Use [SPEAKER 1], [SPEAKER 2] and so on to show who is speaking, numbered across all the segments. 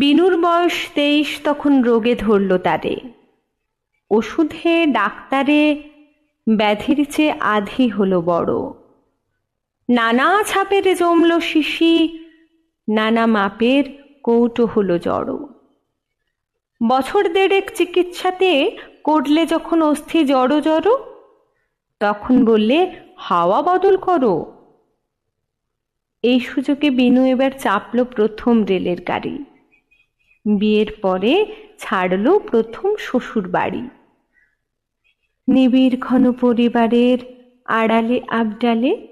[SPEAKER 1] বিনুর বয়স তেইশ, তখন রোগে ধরল তারে। ওষুধে ডাক্তারে ব্যাধির চেয়ে আধি হলো বড়। নানা ছাপের জমল শিশি, নানা মাপের কৌটো হলো জড়ো। বছর দেড়েক চিকিৎসাতে করলে যখন অস্থি জড়ো জড়ো, তখন বললে, হাওয়া বদল করো। এই সুযোগে বিনু এবার চাপল প্রথম রেলের গাড়ি। বিয়ের পরে ছাড়ল প্রথম শ্বশুর বাড়ি নিবিড় ঘন পরিবারের আড়ালে আবডালে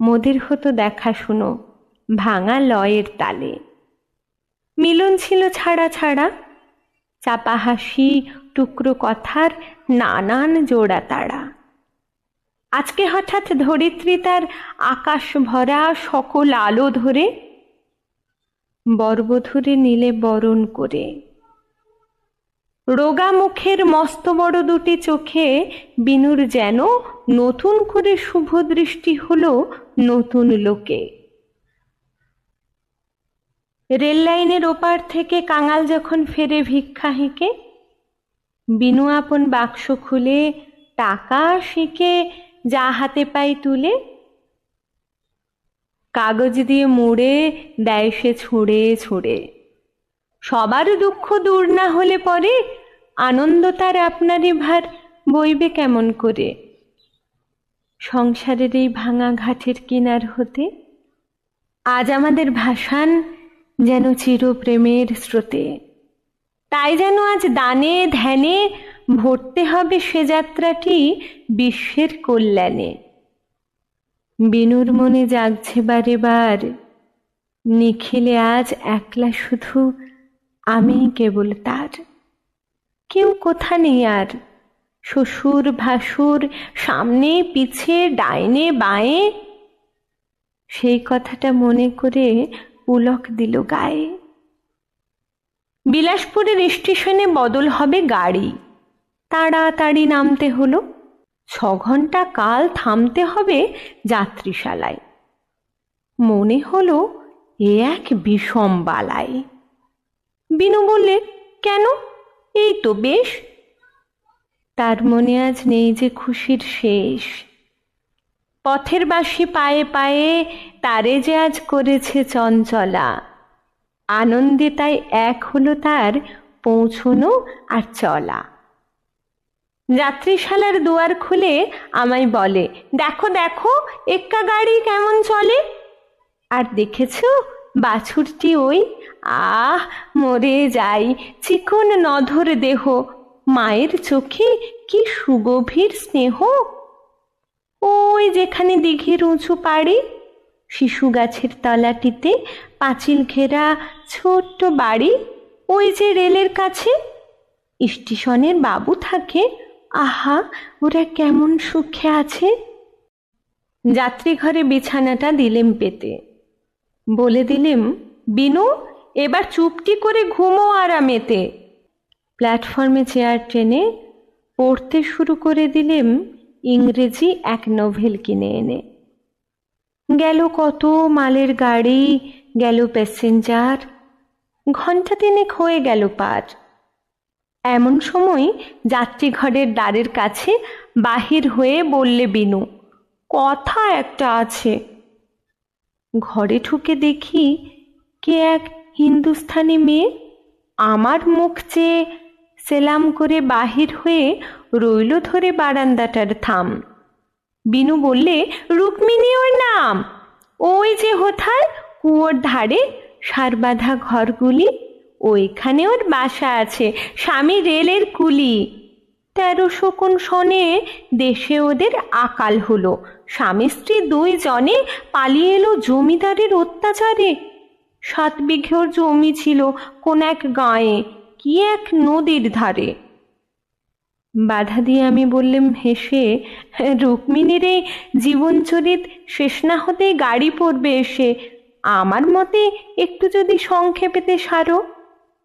[SPEAKER 1] মোদের হতো দেখাশুনো ভাঙা লয়ের তালে। মিলন ছিল ছাড়া ছাড়া, চাপা হাসি, টুকরো কথার নানান জোড়া তাড়া আজকে হঠাৎ ধরিত্রী তার আকাশ ভরা সকল আলো ধরে বরবধূরে নিলে বরণ করে। রোগা মুখের মস্ত বড় দুটি চোখে বিনুর যেন নতুন করে শুভ দৃষ্টি হল নতুন লোকে। রেল লাইনের ওপার থেকে কাঙাল যখন ফেরে ভিক্ষা হেঁকে, বিনু আপন বাক্স খুলে টাকা শিখে যা হাতে পাই তুলে কাগজ দিয়ে মুড়ে, দেয় সে ছুঁড়ে ছুঁড়ে। সবার দুঃখ দূর না হলে পরে আনন্দ তার আপনারই ভার, বইবে কেমন করে? সংসারের এই ভাঙা ঘাটের কিনার হতে আজ আমাদের ভাসান যেন চিরপ্রেমের স্রোতে। তাই যেন আজ দানে ধ্যানে ভরতে হবে সে যাত্রাটি বিশ্বের কল্যাণে। বিনুর মনে জাগছে বারে বার নিখিলে আজ একলা শুধু আমি কেবল তার। কেউ কোথা নেই আর। শ্বশুর, ভাসুর, সামনে, পিছে, ডাইনে, বাঁয়ে। সেই কথাটা মনে করে পুলক দিল গায়ে। বিলাসপুরের স্টেশনে বদল হবে গাড়ি। তাড়াতাড়ি নামতে হলো। ছ ঘণ্টা কাল থামতে হবে যাত্রীশালায়। মনে হলো এ এক বিষম বালাই। বিনু বললে, কেন? এই তো বেশ। তার মনে আজ নেই যে খুশির শেষ। পথের বাসি পায়ে পায়ে তারে যে আজ করেছে চঞ্চলা। আনন্দে তাই এক হলো তার পৌঁছনো আর চলা। যাত্রীশালার দুয়ার খুলে আমায় বলে, দেখো দেখো, এক্কা গাড়ি কেমন চলে? আর দেখেছ, বাছুরটি ওই, আহ, মরে যাই, চিকন নধর দেহ, মায়ের চোখে কি সুগভীর স্নেহ? ওই যেখানে দিঘির উঁচু পাড়ে, শিশু গাছের তলাটিতে পাঁচিল ঘেরা ছোট্ট বাড়ি, ওই যে রেলের কাছে, স্টেশনের বাবু থাকে আহা, ওরা কেমন সুখে আছে। যাত্রী ঘরে বিছানাটা দিলেম পেতে। বলে দিলেম, বিনু, এবার চুপটি করে ঘুমো আরামেতে। প্ল্যাটফর্মে চেয়ার টেনে পড়তে শুরু করে দিলেম, ইংরেজি এক নোভেল কিনে এনে। গেল কত মালের গাড়ি, গেল প্যাসেঞ্জার ঘণ্টা তিনেক হয়ে গেল পার। এমন সময় যাত্রী ঘরের দ্বারের কাছে বাহির হয়ে বললে বিনু, কথা একটা আছে। ঘরে ঢুকে দেখি কে এক হিন্দুস্থানি মেয়ে আমার মুখ চেয়ে সেলাম করে বাহির হয়ে রইল ধরে বারান্দাটার থাম। বিনু বললে, রুক্মিণী ওর নাম। ওই যে হোথায় কুয়োর ধারে সারবাঁধা ঘরগুলি ওইখানে ওর বাসা আছে, স্বামী রেলের কুলি। তেরোশো কোন সনে দেশে ওদের আকাল হলো। স্বামী স্ত্রী দুই জনে পালিয়ে এলো জমিদারের অত্যাচারে। সাত বিঘের জমি ছিল কোন এক গাঁয়ে, কি এক নদীর ধারে। বাধা দিয়ে আমি বললাম, হেসে রুক্মিণীর এই জীবনচরিত শেষ না হতে গাড়ি পড়বে এসে। আমার মতে একটু যদি সংক্ষেপেতে সারো।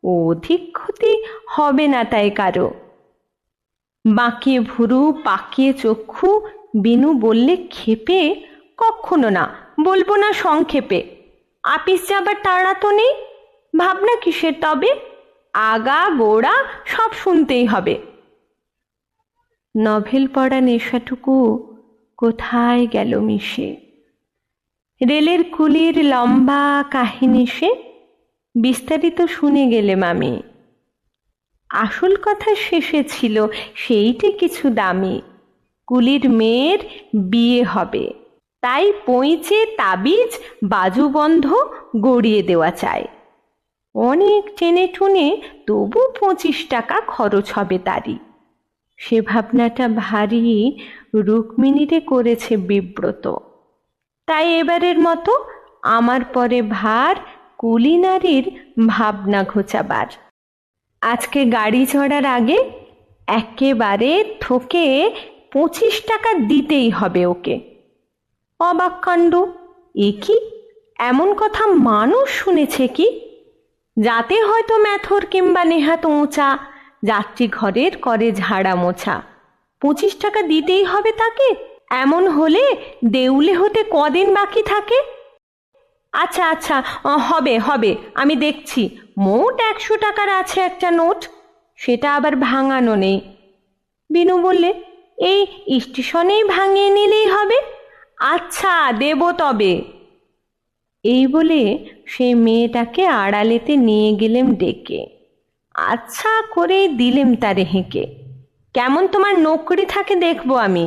[SPEAKER 1] অধিক ক্ষতি হবে না তাই কারও। বাঁকিয়ে ভুরু পাকিয়ে চক্ষু, বিনু বললে ক্ষেপে কখনো না, বলব না সংক্ষেপে। আপিস যাবার তাড়া তো নেই, ভাবনা কিসের তবে? আগা, গোড়া, সব শুনতেই হবে। নভেল পড়া নেশাটুকু কোথায় গেল মিশে? রেলের কুলির লম্বা কাহিনী সে বিস্তারিত শুনে গেলে মামি। আসল কথা শেষে ছিল সেইটি কিছু দামি। কুলির মেয়ের বিয়ে হবে। তাই পইচে, তাবিজ, বাজুবন্ধ গড়িয়ে দেওয়া চায় অনেক টেনে টুনে তবু পঁচিশ টাকা খরচ হবে তারই। সে ভাবনাটা ভারী রুক্মিণীরে করেছে বিব্রত। তাই এবারের মতো আমার পরে ভার কুলি নারীর ভাবনা ঘোচাবার। আজকে গাড়ি চড়ার আগে একেবারে থোকে পঁচিশ টাকা দিতেই হবে ওকে। অবাক কাণ্ড। এ কি? এমন কথা মানুষ শুনেছে কি? যাতে হয়তো ম্যাথর কিংবা নেহাত উঁচা যাত্রী ঘরের করে ঝাড়া মোছা। পঁচিশ টাকা দিতেই হবে তাকে? এমন হলে দেউলে হতে কদিন বাকি থাকে? আচ্ছা আচ্ছা হবে হবে, আমি দেখছি। মোট একশো টাকার আছে একটা নোট। সেটা আবার ভাঙানো নেই। বিনু বললে, এই স্টেশনেই ভাঙিয়ে নিলেই হবে? আচ্ছা দেব তবে। এই বলে সেই মেয়েটাকে আড়ালেতে নিয়ে গেলেম ডেকে। আচ্ছা করে দিলেম তারে হেঁকে। কেমন তোমার নকরি থাকে দেখব আমি।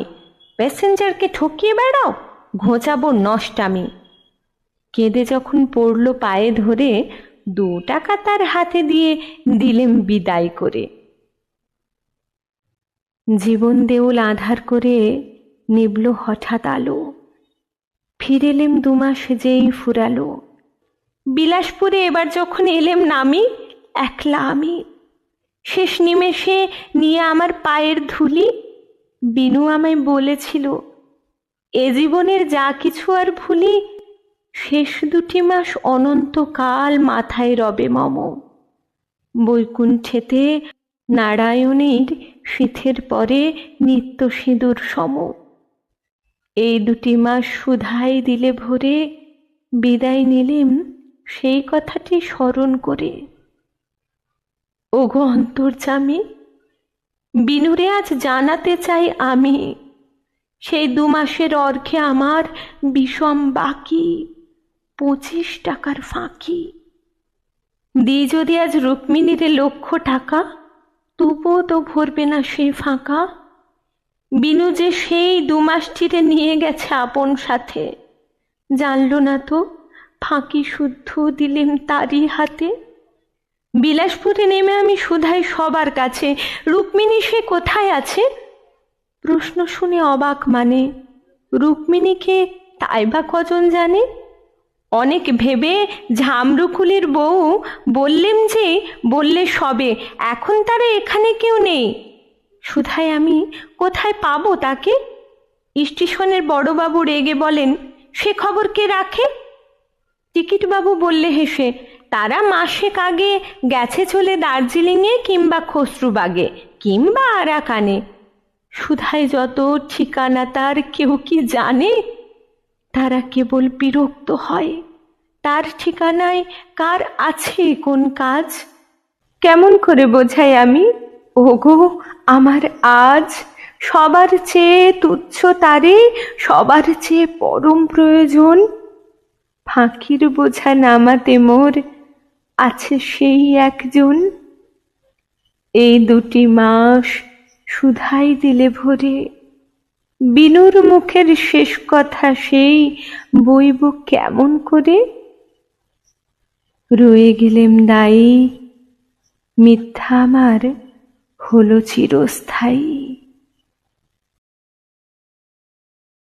[SPEAKER 1] প্যাসেঞ্জারকে ঠকিয়ে বেড়াও, ঘোচাবো নষ্টামি কেঁদে যখন পড়ল পায়ে ধরে, দু টাকা তার হাতে দিয়ে দিলেম বিদায় করে। জীবন দেউল আধার করে নিবল হঠাৎ আলো। ফিরেলেম দুমাস যেই ফুরালো। বিলাসপুরে এবার যখন এলেম নামি, একলা আমি। শেষ নিমেষে নিয়ে আমার পায়ের ধুলি, বিনু আমায় বলেছিল, এ জীবনের যা কিছু আর ভুলি শেষ দুটি মাস অনন্তকাল মাথায় রবে মম। বৈকুণ্ঠেতে নারায়ণের শীতের পরে নিত্য সিঁদুর সম। এই দুটি মাস সুধাই দিলে ভরে, বিদায় নিলেম সেই কথাটি স্মরণ করে। ওগো অন্তর্জামী বিনুরে আজ জানাতে চাই আমি, সেই দু মাসের অর্ঘে আমার বিষম বাকি। পঁচিশ টাকার ফাঁকি। দিই যদি আজ রুক্মিণীরে লক্ষ টাকা, তবুও তো ভরবে না সেই ফাঁকা। বিনু যে সেই দু মাসটিরে নিয়ে গেছে আপন সাথে। জানলো না তো, ফাঁকি শুদ্ধ দিলেম তারই হাতে। বিলাসপুরে নেমে আমি শুধাই সবার কাছে, রুক্মিণী সে কোথায় আছে? প্রশ্ন শুনে অবাক মানে রুক্মিণীকে তাই বা কজন জানে? অনেক ভেবে ঝামরুকুলির বউ বললেন যে, বললে সবে, এখন তারা এখানে কেউ নেই। সুধাই আমি কোথায় পাবো তাকে? স্টেশনের বড়বাবু রেগে বলেন, সে খবর কে রাখে? টিকিটবাবু বললে হেসে, তারা মাসেক আগে গেছে চলে দার্জিলিংয়ে কিংবা খসরুবাগে কিংবা আরাকানে। সুধায় যত ঠিকানা তার কেউ কি জানে? তারা কেবল বিরক্ত হয়। তার ঠিকানায় কার আছে কোন কাজ? কেমন করে বোঝাই আমি? ওগো, আমার আজ সবার চেয়ে তুচ্ছ তারে, সবার চেয়ে পরম প্রয়োজন। ফাঁকির বোঝা নামাতে মোর আছে সেই একজন। এই দুটি মাস সুধাই দিলে ভরে বিনুর মুখের শেষ কথা সেই বইব কেমন করে? রয়ে গেলেম দায়ী, মিথ্যা আমার হলো চিরস্থায়ী।